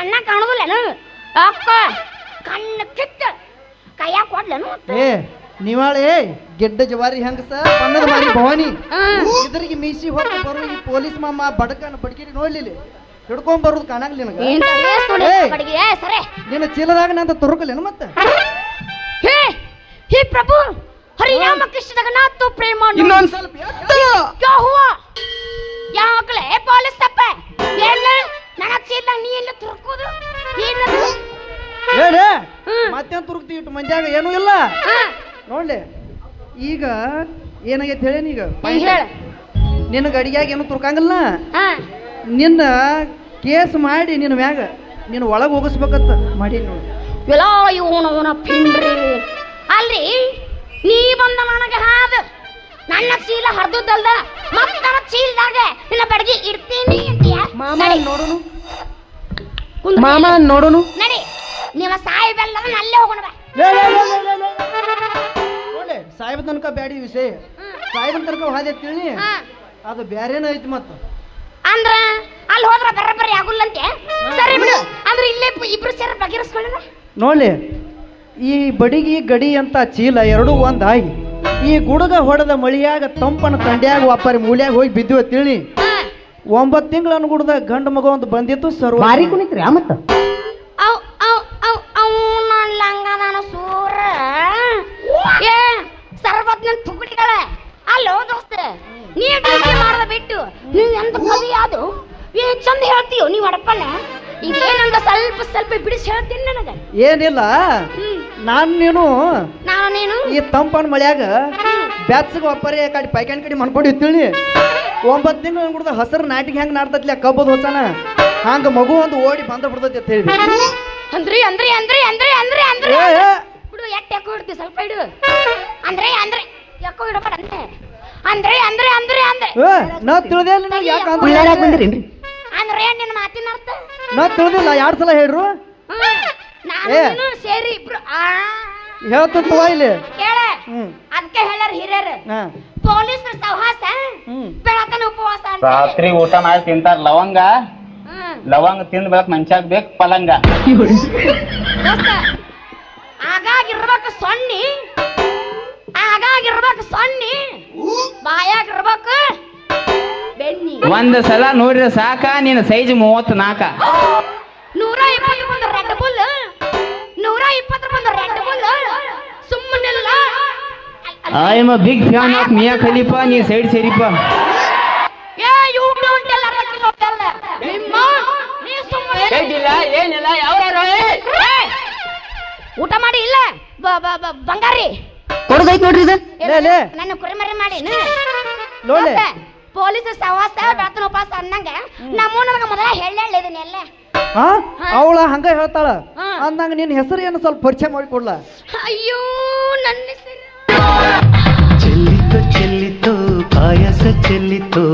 ಅಣ್ಣ ಕಾಣುದಿಲ್ಲ ಅಕ್ಕ ಕಣ್ಣು ಕಿತ್ತ ಕೈಯಾಗ ಕೊಡ್ಲೇನು ಏ ನಿವಾಳೆ ಗೆಡ್ಡ ಜವಾರಿ ಹೆಂಗಸ ಬಣ್ಣದ ಮಾರಿ ಭವಾನಿ. ಇದ್ರಿಗೆ ಮೀಸಿ ಹೊತ್ತು ಬರೋ ಈ ಪೊಲೀಸ್ ಮಾಮ ಬಡಕನ ಬಡಕಿರಿ ನೋಡ್ಲಿಲ್ಲ. ಹಿಡ್ಕೊಂಡ್ ಬರೋದು ಕಾಣಂಗಿಲ್ಲ ನನಗೆ. ನಿನ್ನ ಚೀಲದಾಗ ನಂತ ತೊರಕಲೇನು ಮತ್ತೆ? ಹೇ ಹೇ ಪ್ರಭು ಹರಿನಾಮ ಕೃಷ್ಣದಾಗ ನಾ ತೋ ಪ್ರೇಮ ಇನ್ನೊಂದ್ ಸ್ವಲ್ಪ ಕ್ಯಾ ಹುವಾ? ಯಾಕಲೆ? ಪೊಲೀಸ್ ತಪ್ಪ. ಏನ್ ನನ್ನ ಚೀಲ್ದಾಗ ನೀ ಎಲ್ಲ ತುರ್ಕೋದು ಏನದು? ಹೇಳಿ ಹ್ಮ್. ಮತ್ತೇನ್ ತುರುಕ್ತಿ ಇಟ್ಟು ಮಂಜಾಗ ಏನೂ ಇಲ್ಲ? ಹಾ. ನೋಡ್ಲಿ ಈಗ ಏನಾಗೈತೆ ಹೇಳೇನಿ ಈಗ ಹೇಳ. ನಿನ್ನ ಗಡಿಗ್ಯಾಗ ಏನು ತುರ್ಕಂಗಿಲ್ಲ? ಹಾ. ನಿನ್ನ ಕೇಸ್ ಮಾಡಿ ನಿನ್ನ ಮ್ಯಾಗ ನಿನ್ನ ಒಳಗೆ ಹೋಗಿಸ್ಬೇಕತ್ತ ಮಾಡಿ ನೋಡಿ. ಎಲ್ಲ ಇವನವನ ಪಿಂಡ್ರಿ. ಅಲ್ರಿ ನೀ ಬಂದ ನನಗೆ ಹಾದ. ನನ್ನ ಚೀಲ ಹರಿದದ್ದಲ್ದ? ಮತ್ತೆ ನನ್ನ ಚೀಲದಾಗ ನಿನ್ನ ಬಡಗಿ ಇಡ್ತೀನಿ ಅಂತೀಯ? ನಡಿ. ನೋಡುನು. ಕುಂದ್ರು. ಮಾಮ ನೋಡೋನು. ನಡಿ. ನಿಮ್ಮ ಸಾಯಿಬಲ್ಲ ಅಲ್ಲೇ ಹೋಗೋಣ ಬಾ. ಸಾಹೇಬ ತನಕ ಬ್ಯಾಡಿ ವಿಷಯ. ಸಾಹೇಬನ ತನಕ ಹಾದಿ ತಿಳಿ ಹಾ. ಅದು ಬ್ಯಾರೇನ ಐತಿ ಮತ್ತ? ಅಂದ್ರ ಅಲ್ಲಿ ಹೋದ್ರ ಬರಬರಿ ಆಗುಲ್ಲಂತೆ ಸರಿ ಬಿಡು. ಅಂದ್ರೆ ಇಲ್ಲೇ ಪ- ಇಬ್ರು ಸೇರಿ ಬಗೆಹರಿಸ್ಕೊಳ್ಳಿ ನೋಡಿ ಈ ಬಡಿಗಿ ಗಡಿ ಅಂತ ಚೀಲ ಎರಡು ಒಂದಾಗಿ ಈ ಗುಡದ ಹೊಡೆದ ಮಳಿಯಾಗ ತಂಪನ ತಂಡ್ಯಾಗ ವಾಪಾರಿ ಮೂಲ್ಯಾಗ ಹೋಗಿ ಬಿದ್ದು ತಿಳಿ. ಒಂಬತ್ತು ತಿಂಗಳ ಅನ್ಗುಡ್ದ ಗಂಡು ಮಗ ಅಂತ ಬಂದಿತ್ತು ಸರ್ವ. ಬಾರಿ ಕುಣಿತ್ರಿ ಮತ್ತ? ಅವ್ ಅವ ಅವ್ ಅವನ ಲಂಗದಾನ ಸೂರ. ಏ ಸರ್ವಜ್ಞ ತುಗುಡಿಗಳ ಅಲ್ಲೋ ದೋಸ್ತ ನೀ ಡ್ಯೂಟಿ ಮಾಡದ ಬಿಟ್ಟು ನೀವು ಎಂತ ಕವಿ ಅದು ಏ ಚಂದ ಹೇಳ್ತೀಯೋ ನೀವ್ ಅಡಪ್ಪನ ಇದೇನಂತ ಸ್ವಲ್ಪ ಸ್ವಲ್ಪ ಬಿಡಿಸಿ ಹೇಳ್ತೀನಿ ನನಗೆ. ಏನಿಲ್ಲ. ನಾನು ನೀನು ನಾನು ನೀನು ಈ ತಂಪನ ಮಳೆಯಾಗ ಬ್ಯಾತ್ಸಗ ಒಪ್ಪರಿ ಕಡೆ ಪೈಕಾನ್ ಕಡೆ ಮನ್ಕೊಂಡು ಇತ್ತಿಳಿ ಒಂಬತ್ತು ತಿಂಗಳು ಅನ್ಗುಡ್ದ ಹಸರು ನಾಟಿಗೆ ಹೆಂಗ್ ನಾಡ್ತತ್ಲಿ ಕಬ್ಬದ ಹೊಸನ ಹಂಗ ಮಗು ಒಂದು ಓಡಿ ಬಂದ ಬಿಡ್ತೈತಿ ಅಂತ ಹೇಳಿ ಅಂದ್ರಿ ಅಂದ್ರಿ ಅಂದ್ರಿ ಅಂದ್ರಿ ಅಂದ್ರಿ ಅಂದ್ರಿ ಬಿಡು ಎಟ್ಟು ಯಾಕೋ ಇಡ್ತಿ ಸ್ವಲ್ಪ ಇಡು. ಅಂದ್ರೆ ಅಂದ್ರೆ ಯಾಕೋ ಇಡಪ್ಪ ಅಂದ್ರೆ. ಅಂದ್ರೆ ಅಂದ್ರೆ ಅಂದ್ರೆ ಅಂದ್ರೆ. ನಾ ತಿಳಿದೇ ಇಲ್ಲ ನಿನಗೆ ಯಾಕೆ ಅಂದ್ರೆ ನಿನ್ನ ಮಾತಿನ ಅರ್ಥ? ನಾ ತಿಳಿದಿಲ್ಲ ಎರಡು ಸಲ ಹೇಳ್ರು? ಏ. ನೀನು ಸೇರಿ ಇಬ್ರು ಆ. ಹೇಳ್ತಂತವ ಇಲ್ಲಿ. ಕೇಳ. ಹ್ಮ್. ಅದಕ್ಕೆ ಹೇಳ್ಯಾರ ಹಿರಿಯರು. ಹಾ. ಪೊಲೀಸ್ ಸಹವಾಸ ಹ್ಮ್. ಬೆಳತನ ಉಪವಾಸ ಅಂತ ರಾತ್ರಿ ಊಟ ಮಾಡಿ ತಿಂತಾರ ಲವಂಗ. ಹ್ಮ್. ಲವಂಗ ತಿಂದ್ ಬೆಳಕ್ ಮನ್ಷಾಗ್ ಬೇಕು ಪಲಂಗ. ದೋಸ್ತ ಆಗಾಗಿರ್ಬೇಕು ಸೊನ್ನಿ. ಆಗಾಗಿರ್ಬೇಕು ಸೊನ್ನಿ. ಬಾಯಾಗಿರ್ಬೇಕು ಬೆನ್ನಿ. ಒಂದ್ ಸಲ ನೋಡ್ರಿ ಸಾಕ? ನಿನ್ ಸೈಜ್ ಮೂವತ್ ನೂರ ಇಪ್ಪತ್ತು Red Bull I'm big fan of Mia Khalifa ನೀ ಸೈಡ್ ಸೇರಿಪಾ ಏನಿಲ್ಲ ಯಾವ ಏ, ಊಟ ಮಾಡಿ ಇಲ್ಲ. ಬ- ಬ- ಬ- ಬಂಗಾರಿ. ಕೊಡದೈತ್ ನೋಡ್ರಿ ಇದು. ನನ್ನ ಕುರಿಮರಿ ಮಾಡಿ ನೋಡ್ಲೆ. ಪೊಲೀಸ್ ಸವಾಸ ಬೆಳತನ ಉಪವಾಸ ಅನ್ನಂಗ. ನಮ್ಮ ನನಗ ಮೊದಲ ಹೇಳ ಇದನ್ನೆಲ್ಲ ಹಾ. ಅವಳ ಹಂಗ ಹೇಳ್ತಾಳ. ಅಂದಂಗ ನಿನ್ನ ಹೆಸರು ಏನು ಸ್ವಲ್ಪ ಪರಿಚಯ ಮಾಡಿಕೊಡ್ಲ? ಅಯ್ಯೋ ನನ್ನ তো?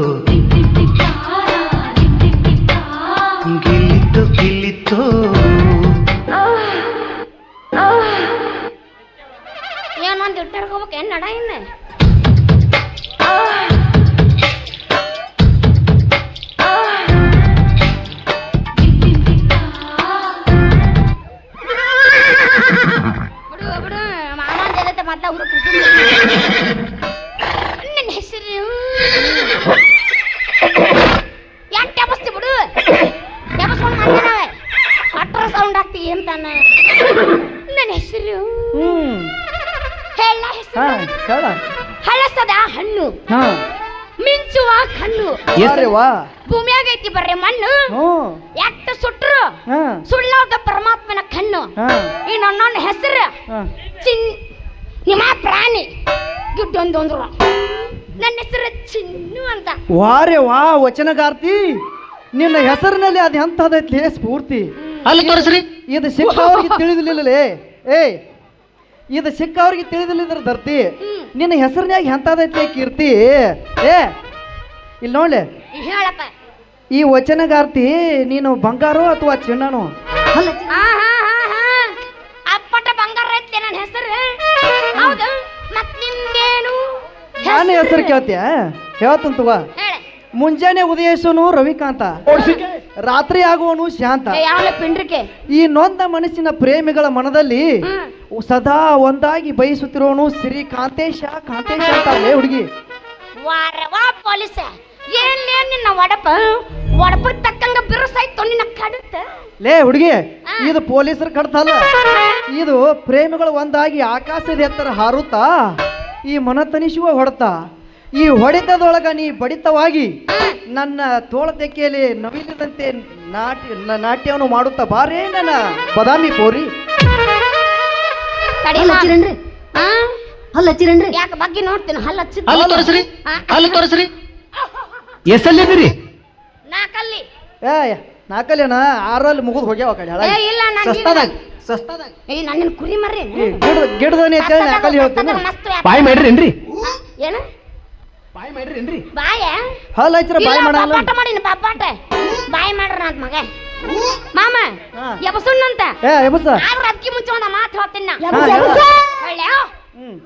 ಅರೆ ಭೂಮಿಯಾಗ ಐತಿ ಬರ್ರಿ ಮಣ್ಣು. ಹ್ಮ್ ಎಷ್ಟ ಸುಟ್ರು. ಹಾ. ಸುಳ್ಳಾದ ಪರಮಾತ್ಮನ ಕಣ್ಣು. ಈ ನನ್ನ ಹೆಸರು. ಚಿನ್ ನಿಮ್ಮ ಪ್ರಾಣಿ. ಗಿಡ್ಡೊಂದೊಂದ್ರು ನನ್ನ ಹೆಸರು ಚಿನ್ನು ಅಂತ. ವಾರೆ ವಾ ವಚನಗಾರ್ತಿ. ನಿನ್ನ ಹೆಸರಿನಲ್ಲಿ ಅದು ಎಂಥದೈತಿ ಸ್ಫೂರ್ತಿ. ಅಲ್ಲಿ ತೋರಿಸ್ರಿ. ಇದು ಸಿಕ್ಕವ್ರಿಗೆ ತಿಳಿದಿಲ್ಲಲೇ. ಏಯ್ ಇದು ಸಿಕ್ಕವ್ರಿಗೆ ತಿಳಿದಿಲ್ಲ ಧರ್ತಿ ನಿನ್ನ ಹೆಸರಿನ್ಯಾಗ ಎಂಥದೈತಿ ಕೀರ್ತಿ? ಏ ಇಲ್ಲಿ ನೋಡ್ಲೆ. ಹೇಳಪ್ಪ. ಈ ವಚನಗಾರ್ತಿ ನೀನು ಬಂಗಾರ ಅಥವಾ ಚಿನ್ನನು ಆ, ಹಾ, ಹಾ, ಹಾ. ಅಪ್ಪಟ ಬಂಗಾರ ಐತಿ ನನ್ನ ಹೆಸರು. ಹೌದು. ಮತ್ ನಿಮ್ದೇನು ನಾನು ಹೆಸರು? ಕೇಳ್ತೀಯ ಹೇಳ್ತಂತ ಹೇಳ. ಮುಂಜಾನೆ ಉದಯಿಸೋನು ರವಿಕಾಂತ. ರಾತ್ರಿ ಆಗುವನು ಶಾಂತ. ಪಿಂಡ್ರಿಕೆ? ಈ ನೊಂದ ಮನಸ್ಸಿನ ಪ್ರೇಮಿಗಳ ಮನದಲ್ಲಿ ಹ್ಮ್. ಸದಾ ಒಂದಾಗಿ ಬಯಸುತ್ತಿರೋನು ಶ್ರೀ ಕಾಂತೇಶ ಕಾಂತೇಶ ಅಂತಾಳೆ ಹುಡುಗಿ. ವಾರವಾ ಪೊಲೀಸ. ಏನ್ ಏನ್ ನಿನ್ನ ಒಡಪ? ಒಡಪ ತಕ್ಕಂಗ ಬಿರುಸಾಯ್ತು ನಿನ್ನ ಲೇ ಹುಡುಗಿ ಇದು ಪೊಲೀಸರು ಕಡ್ತಲ್ಲ? ಇದು ಪ್ರೇಮಿಗಳು ಒಂದಾಗಿ ಆಕಾಶದ ಎತ್ತರ ಹಾರುತ್ತಾ? ಈ ಮನ ತನಿಸುವ ಹೊಡೆತ? ಈ ಹೊಡೆತದೊಳಗ ನೀ ಬಡಿತವಾಗಿ ನನ್ನ ತೋಳ ತೆಕ್ಕೆಯಲ್ಲಿ ನವಿಲಿದಂತೆ ನಾಟ್ಯ ನಾಟ್ಯವನ್ನು ಮಾಡುತ್ತಾ ಬಾರೇ ನನ್ನ ಬದಾಮಿ ಪೋರಿ ಹಲ್ಲಚ್ಚಿರಣ್ರಿ ಹಲ್ಲು ಹಚ್ಚಿರೇನ್ರಿ? ಹಲ್ಲು ಹಚ್ಚಿರೇನ್ರಿ? ಯಾಕೆ ಬಗ್ಗೆ ನೋಡ್ತೀನಿ? ಹಲ್ಲ ಹಚ್ಚಿದ್ ಅಲ್ಲಿ ತೋರಿಸ್ರಿ. ಹಲ್ಲ ತೋರಿಸ್ರಿ. ಎಷ್ಟಲ್ಲಿದ್ದೀರಿ ನಾಕಲ್ಲಿ. ಏ ನಾಲ್ಕಲ್ಲೇನ ಆರಲ್ಲಿ ಮುಗಿದು ಹೋಗ್ಯಾವ ಆ ಕಡೆ ಏ ಇಲ್ಲ ನಾನು ಸಸ್ತಾದಾಗ ಸಸ್ತಾದಾಗ. ಏ ನನ್ನ ಕುರಿ ಮರ್ರಿ ಗಿಡದ ಗಿಡ ಗಿಡದವನಿ ಅಂತೇಳಿ ನಾಲ್ಕಲ್ಲಿ ಹೇಳ್ತೀನಿ. ಮಸ್ತ್ ವ್ಯಾಪಾರ. ಬಾಯ್ ಮಾಡ್ರೇನ್ರಿ ಏನು? ಬಾಯ್ ಮಾಡ್ರೇನ್ರಿ ಬಾಯ? ಹಲ್ ಹಚ್ಚಿರ ಬಾಯ್ ಮಾಡಲ್ಲ. ಪಾಪಾಟ ಮಾಡಿನ ಪಾಪಾಟ. ಬಾಯಿ ಮಾಡ್ರ ಅಂತ ಮಗ. ಮಾಮ ಹಾ. ಯಬಸುಣ್ಣಂತ ಏ ಎಬಸ. ಆದ್ರ ಅದಕ್ಕೆ ಮುಂಚೆ ಒಂದು ಮಾತು ಹೇಳ್ತೀನಿ ನಾ. ಯಬಸ, ಹೇಳು. ಒಳ್ಳೆ ಹ್ಮ್.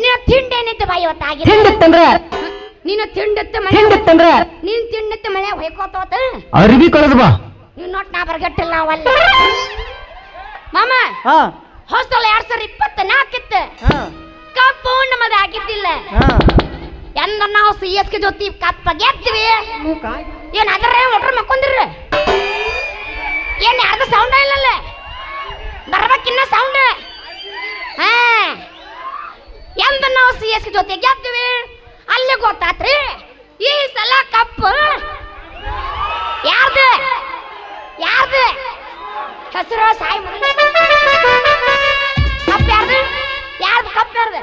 ನೀ ತಿಂಡಿ ಏನಿತ್ತು ಬಾಯಿ ಇವತ್ತಾಗಿದೆ ಹಿಂಡಿತ್ತಂದ್ರ ನೀನು ತಿಂಡಿತ್ತು ಮನೆ ಹಿಂಡಿತ್ತಂದ್ರ ನೀನ್ ತಿಂಡಿತ್ತು ಮನೆ ಹೊಯ್ಕೋತೋತ ಅರಿವಿ ಕಳೆದ ಬಾ. ನೀವ್ ನೋಟ್ ನಾ ಬರ್ಗಟ್ಟಿಲ್ಲ ನಾವಲ್ಲ ಮಾಮ ಹಾ. ಹಾಸ್ಟೆಲ್ ಎರಡ್ ಸಾವಿರ ಇಪ್ಪತ್ತ ನಾಲ್ಕಿತ್ತು ಹಾ. ಕಪ್ಪು ನಮ್ಮದು ಆಗಿದ್ದಿಲ್ಲ. ಹಾ. ಎಂದ ನಾವು ಸಿ ಎಸ್ ಕೆ ಜೊತೆ ಕಪ್ಪ ಗೆದ್ದಿವಿ. ಏನ್ ಅದರ ಒಟ್ರ ಮಕ್ಕೊಂದಿರ ಏನ್ ಯಾರ್ದು ಸೌಂಡ್ ಇಲ್ಲಲ್ಲ? ಬರ್ಬೇಕಿನ್ನ ಸೌಂಡ್ ಹಾ. ಎಂದ ನಾವು ಸಿ ಎಸ್ ಕೆ ಜೊತೆ ಗೆದ್ದಿವಿ. ಅಲ್ಲಿ ಗೊತ್ತಾತ್ರಿ? ಈ ಸಲ ಕಪ್ಪು. ಯಾರ್ದು? ಯಾರ್ದು? ಹೆಸರು ಸಾಯಿ ಕಪ್ ಯಾರ್ದು? ಯಾರ್ದು ಕಪ್ಪ ಯಾರ್ದು?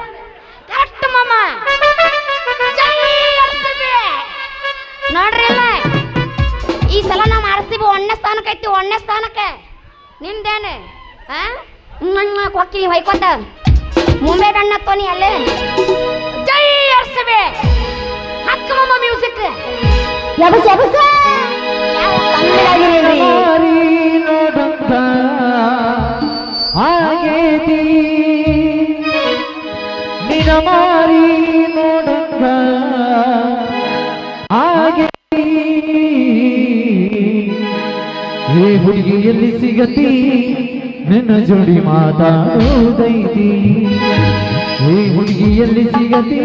ಕರೆಕ್ಟ್ ಮಾಮ. ನೋಡ್ರಿ ಇಲ್ಲ ಈ ಸಲ ನಾವು ಮಾಡ್ತೀವಿ ಒಣ್ಣೆ ಸ್ಥಾನಕ್ಕೆ ಐತಿ ಒಣ್ಣೆ ಸ್ಥಾನಕ್ಕೆ. ನಿಂದೇನು? ಆ? ಹೋಗ್ತೀನಿ ಹೊಯ್ಕೊತ ಮುಂಬೈ ಬಣ್ಣ ತೋನಿ ಅಲ್ಲೇ. ಜೈ ಹಕ್ಕಮ್ಮ ಮ್ಯೂಸಿಕ್ ಯಬಸ ಯಬಸ ಆಗೇತಿ ನಿನ ಮಾರಿ ನೋಡಂಗ ಆಗೇತಿ ಏ ಹುಡುಗಿಯಲ್ಲಿ ಸಿಗತಿ ನಿನ್ನ ಜೋಡಿ ಮಾತಾಡೋದೈತಿ ಏ ಹುಡುಗಿಯಲ್ಲಿ ಸಿಗತಿ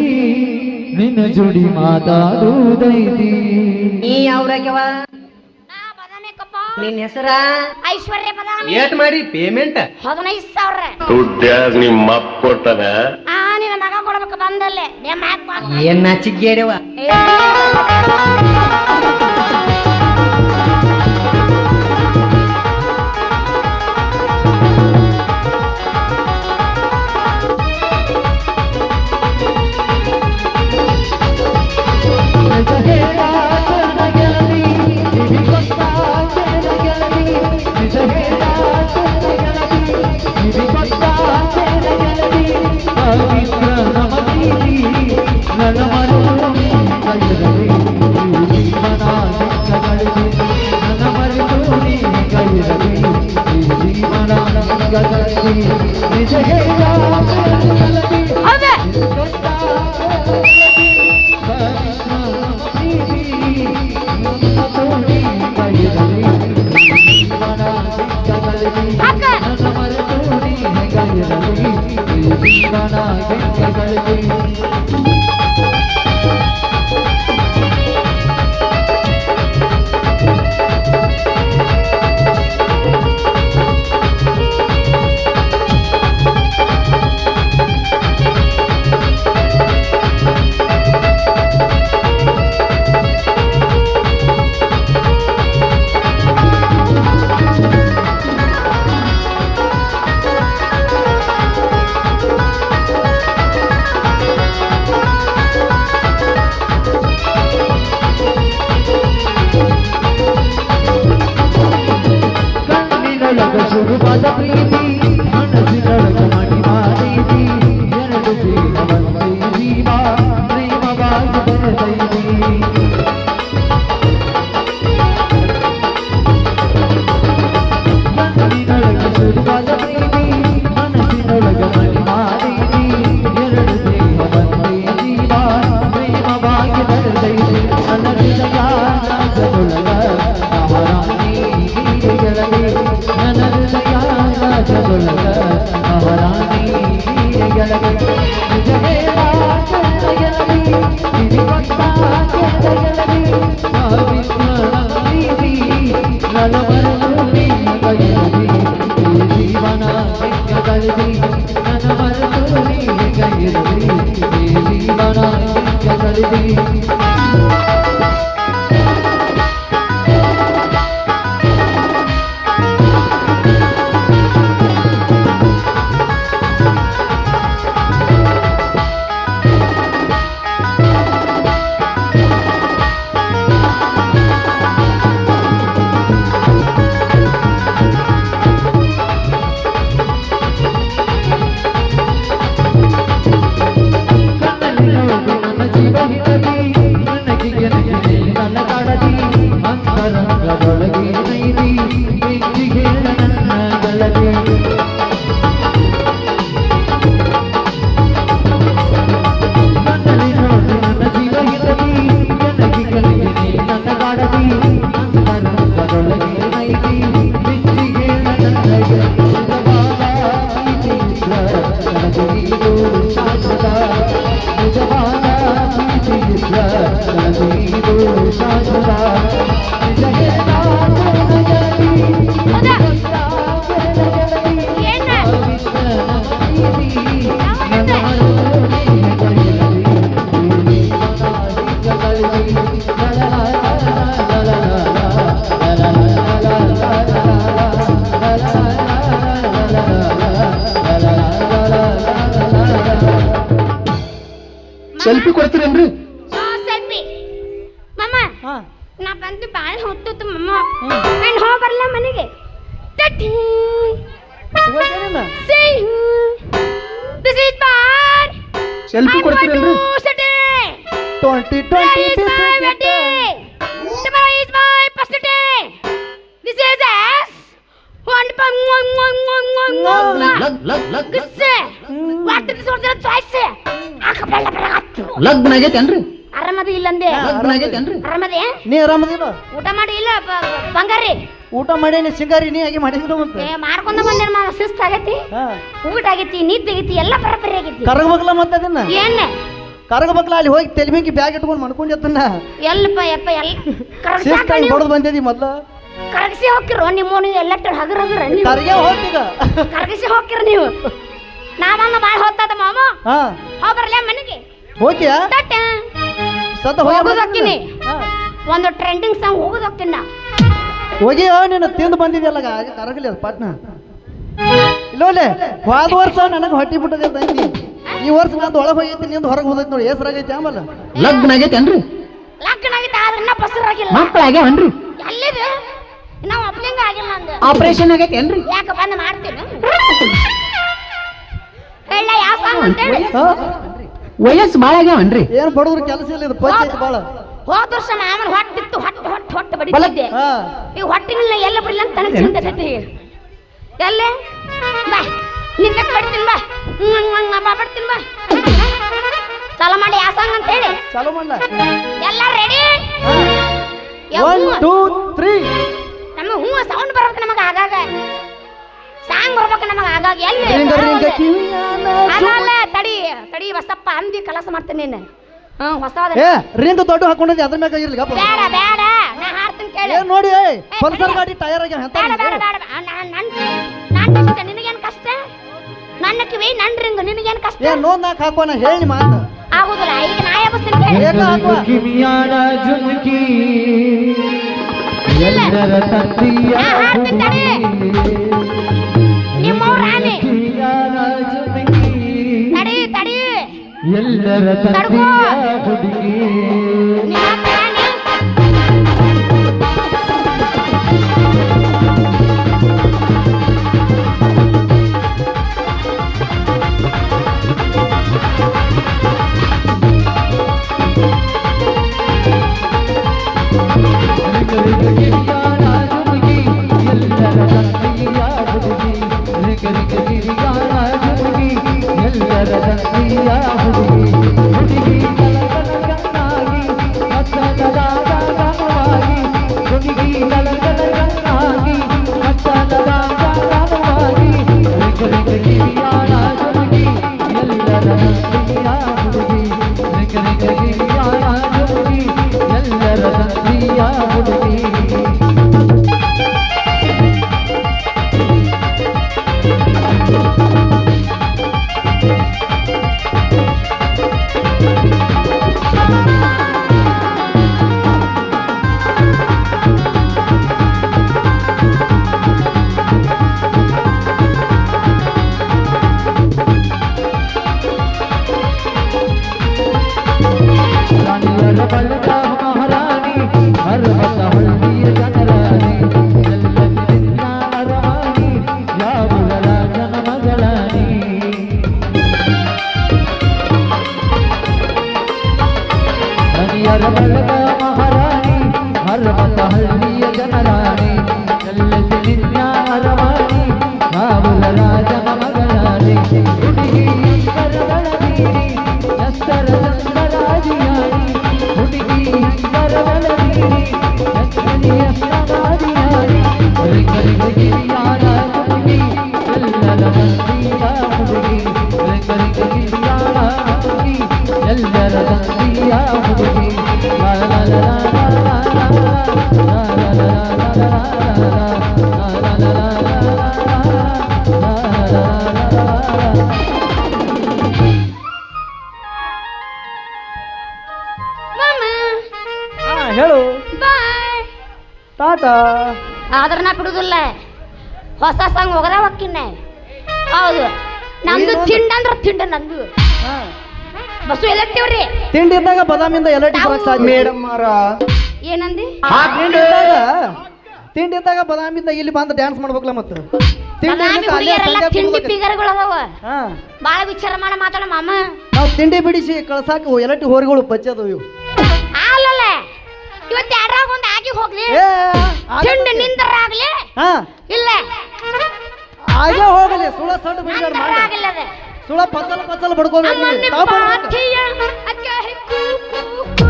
ನಿನ್ನ ಜೋಡಿ ಮಾತಾಡುವುದೈತಿ. ನೀ ಯಾವ್ರಾಗ್ಯವ ನಾ ಬದಾಮಿ ಕಪ್ಪ ನಿನ್ನ ಹೆಸರ? ಐಶ್ವರ್ಯ ಬದಾಮಿ ಏಟ್ ಮಾಡಿ ಪೇಮೆಂಟ್ ಹದಿನೈದು ಸಾವಿರ. ದುಡ್ಡ್ಯಾಗ ನಿಮ್ಮ ಅಪ್ಪ ಕೊಟ್ಟನ ಆ ನಿನ್ನ ಮಗ ಕೊಡ್ಬೇಕು ಬಂದಲ್ಲೇ. ನಿಮ್ಮ ಏನ್ ಚಿಗ್ಗೇಡವ ಹೌದಾ ಹಾಕ ಸೆಲ್ಫಿ ಕೊಡ್ತೀರೇನ್ರಿ? ಸೆಲ್ಫಿ ಮಮ್ಮ ಹಾ. ನಾ ಬಂದು ಬಾಳ ಹೊತ್ತು ಮಮ್ಮ. ನಾನು ಹೋಗಿ ಬರಲ್ಲ ಮನೆಗೆ. you. This is bad. Selfie ಕೊಡ್ತೀರೇನ್ರಿ? Twenty twenty this is my first day this us. ಲಗ್ Gusse. What is this one choice? ಆಕಬಲ್ಲ ಬರಗತ್ತು. ಲಗ್ನ ಆಗೈತೇನ್ರಿ ಆರಾಮದಿ ಇಲ್ಲಂದೆ ಲಗ್ನ ಆಗೈತೇನ್ರಿ ಆರಾಮದಿ ನೀ ಆರಾಮದಿಲ್ಲ ಊಟ ಮಾಡಿ ಇಲ್ಲ ಬ- ಬ- ಬಂಗಾರಿ. ಊಟ ಮಾಡೇನಿ ಸಿಂಗಾರಿ ನೀ ಆಗಿ ಮಾಡಿದ್ರು ಮತ್ತೆ. ಏ ಮಾಡ್ಕೊಂಡ ಬಂದೇನ ಮಾವ ಸುಸ್ತ ಆಗೈತಿ? ಊಟ ಆಗೈತಿ ನಿದ್ದೆ ಆಗೈತಿ ಎಲ್ಲ ಬರಬರಿ ಆಗೈತಿ. ಕರಗಬೇಕಲ್ಲ ಮತ್ತೆ ಅದನ್ನ? ಏನ್ ಕರಗಬೇಕಲ್ಲ ಅಲ್ಲಿ ಹೋಗಿ ತೆಲಿಮಿಂಗಿ ಬ್ಯಾಗ್ ಇಟ್ಕೊಂಡು ಮಾಡ್ಕೊಂಡತ್ತನ್ನ ಎಲ್ಲಪ್ಪ ಯಪ್ಪ ಎಲ್ಲ ಶಿಸ್ತಾಗಿ ಹೊಡೆದು ಬಂದಿದಿ ಮೊದ್ಲು? ಕರಗಿಸಿ ಹೋಗಿರೋ ನಿಮ್ಮ ನೀವು ಎಲ್ಲ ಹಗರ ಹಗರ ನೀವು. ಕರ್ಗೆ ಹೋಗ್ತೀಗ ಕರಗಿಸಿ ಹೋಗಿರ ನೀವು. ನಾವನ್ನ ಬಾಳ ಹೊತ್ತದ ಮಾಮ? ಹಾ. ಹೋಗ್ಬರ್ಲೆ ಮನೆಗೆ? ಹೋಗ್ಯಾ ತಟ್ಟ. ಸತ ಹೋಗೋದು ಹೋಗ್ತೀನಿ. ಒಂದು ಟ್ರೆಂಡಿಂಗ್ ಸಾಂಗ್ ಹೋಗೋದು ಹೋಗ್ತೀನಿ ನಾ ಹೋಗಿಯೋ ನೀನು ತಿಂದು ಬಂದಿದ್ಯಲ್ಲ ಆಗ ಕರಗಲಿ ಅದು ಪಾಟ್ನ. ಇಲ್ಲೋಲೆ ಹೋದ ವರ್ಷ ನನಗೆ ಹೊಟ್ಟಿ ಬಿಟ್ಟದೆ ಅಂತ ಅಂದಿ. ಈ ವರ್ಷ ನಂದು ಒಳಗೆ ಹೋಗೈತಿ ನಿಂದು ಹೊರಗೆ ಹೋದೈತಿ ನೋಡಿ ಹೆಸರಾಗೈತಿ ಆಮೇಲೆ. ಲಗ್ನ ಆಗೈತೇನ್ರಿ? ಲಗ್ನ ಆಗಿತ್ತು ಆದ್ರೆ ನಾ ಬಸರಾಗಿಲ್ಲ ಮಕ್ಳು ಆಗ್ಯಾವನ್ರಿ ಎಲ್ಲಿದೆ? ನಾವು ಅಪ್ಲಿಂಗ ಆಗಿಲ್ಲ ಅಂದ. ಆಪರೇಷನ್ ಆಗೈತೇನ್ರಿ ಯಾಕೆ ಬಂದು ಮಾಡ್ತೀನಿ? ಹೇಳ ಯಾವ ಸಾಂಗ್ ಅಂತೇಳಿ? ಹೇಳಿ ವಯಸ್ಸು ಭಾಳ ಆಗ್ಯಾವನ್ರಿ ಏನ್ ಬಡದ್ರ ಕೆಲಸ ಇಲ್ಲ ಇದು ಪಂಚಾಯತ್ ಭಾಳ. ಹೋದ ವರ್ಷ ಮಾಮನ ಹೊಟ್ಟಿತ್ತು ಹೊಟ್ಟೆ ಹೊಟ್ಟೆ ಹೊಟ್ಟೆ ಬಡಿತಿದ್ದೆ. ಹಾ. ಈ ಹೊಟ್ಟಿನಿಲ್ಲ ಎಲ್ಲ ಬಿಡಲ್ಲ ಅಂತ ನನಗೆ ಚಿಂತೆ ಗಟ್ಟಿ ಎಲ್ಲೇ? ಬಾ ನಿನ್ನ ಬಡ್ತೀನಿ ಬಾ. ಬಾ ಬಡ್ತೀನಿ ಬಾ. ಚಾಲ ಮಾಡಿ ಯಾವ ಸಾಂಗ್ ಅಂತ ಹೇಳಿ ಚಲೋ ಮಾಡ್ಲ? ಎಲ್ಲ ರೆಡಿ ಒನ್ ಟೂ ತ್ರೀ ನಮ್ಮ ಹ್ಞೂ ಸೌಂಡ್ ಬರ್ಬೇಕು ನಮಗೆ ಆಗಾಗ ಸಾಂಗ್ ಬರ್ಬೇಕು ನಮಗೆ ಆಗಾಗ ಎಲ್ಲಿ ತಡಿ ತಡಿ ಬಸಪ್ಪ ಅಂದಿ ಕಲಸ ಮಾಡ್ತೀನಿ ನೀನು ಹ್ಞೂ ಹೊಸದ ಏ ರಿಂಗ್ ದೊಡ್ಡ ಹಾಕೊಂಡಿದ್ದೆ ಅದ್ರ ಮ್ಯಾಗ ಇರ್ಲಿ ಗಪ್ಪ. ಬೇಡ ಬೇಡ ನಾ ಹಾಡ್ತೀನಿ ಕೇಳಿ. ಏ ನೋಡಿ ಪಲ್ಸರ್ ಗಾಡಿ ಟೈರ್ ಬೇಡ ಬೇಡ ಬೇಡ ಬೇಡ. ನಾನ್ ನನ್ ನನ್ ಕಷ್ಟ ನಿನಗೇನ್ ಕಷ್ಟ? ನನ್ನ ಕಿವಿ ನನ್ ರಿಂಗ್ ನಿನಗೇನ್ ಕಷ್ಟ? ಏನ್ ನೋ ನಾಕ್ ಹಾಕೋಣ ಹೇಳಿ ಮಾತು. ಆಗುದಿಲ್ಲ ಈಗ ನಾ ಕಿವಿಯಾನ ಜುಮ್ಕಿ ಎಲ್ಲರ ತಂದೆಯ ಎಲ್ಲರ. ತಂದೆಯ ಹುಡುಗಿ. ನಿಮ್ಮ ಆದ್ರ ನಾ ಬಿಡುದಿಲ್ಲ. ಹೊಸ ಸಾಂಗ್ ಹೋಗದ ಹೊಕ್ಕಿನ ಹೌದು. ನಂದು? ತಿಂಡ ಅಂದ್ರ ತಿಂಡ ನಂದು. ಹಾ. ಬಸ್ಸು ಎಲ್ಲಟ್ಟಿವ್ರಿ ತಿಂಡಿ ಇದ್ದಾಗ ಬದಾಮಿಂದ ಎಲ್ಲ ಬರಕ್ ಸಾಧ್ಯ ಮೇಡಮ್ ಏನಂದಿ? ತಿಂಡಿ ಇದ್ದಾಗ ತಿಂಡಿ ಇದ್ದಾಗ ಬದಾಮಿಂದ ಇಲ್ಲಿ ಬಂದು ಡ್ಯಾನ್ಸ್ ಮಾಡ್ಬೇಕಲ್ಲ ಮತ್ತೆ. ತಿಂಡಿ ಇರ್ಲಿಕ್ಕೆ ಅಲ್ಲೇ ಸಂಜೆ ತಿಂಡಿ ಕೂಡ್ಬೇಕು. ಪಿಗರ್ಗಳು ಅದಾವ. ಹಾ. ಬಾಳ ವಿಚಾರ ಮಾಡ ಮಾತಾಡ ಮಾಮ. ನಾವು ತಿಂಡಿ ಬಿಡಿಸಿ ಕಳ್ಸಾಕ ಎಲಟ್ಟಿ ಹೋರಿಗಳು ಬಚ್ಚದ ಇವು. ಅಲ್ಲಲ್ಲ. ಇವತ್ತು ಯಾರಾಗ ಒಂದ್ ಆಗಿ ಹೋಗ್ಲಿ. ಏ ತಿಂಡಿ ನಿಂದರಾಗ್ಲಿ. ಹಾ. ಇಲ್ಲ. ಹಾಗೆ ಹೋಗಲಿ ಸುಳ ಸಣ್ಣ ಬಿಡ್ಬೇಡ ಮಾಡಿ ನಿಂದರಾಗಿಲ್ಲ ಅದ. ಸುಳ ಪಚ್ಚಲ ಪಚ್ಚಲ ಬಡ್ಕೋಬೇಕು ಅಮ್ಮನ್ನಿ ತಾವ್ ಬಿಡ್ಬೇಕು. ಪಾಥಿಯ ಅಕ್ಕ ಹೆ ಕೂ ಕೂ ಕೂ.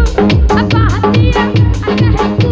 ಅಪ್ಪ ಹತ್ತಿಯ ಅಕ್ಕ ಹೆ ಕೂ.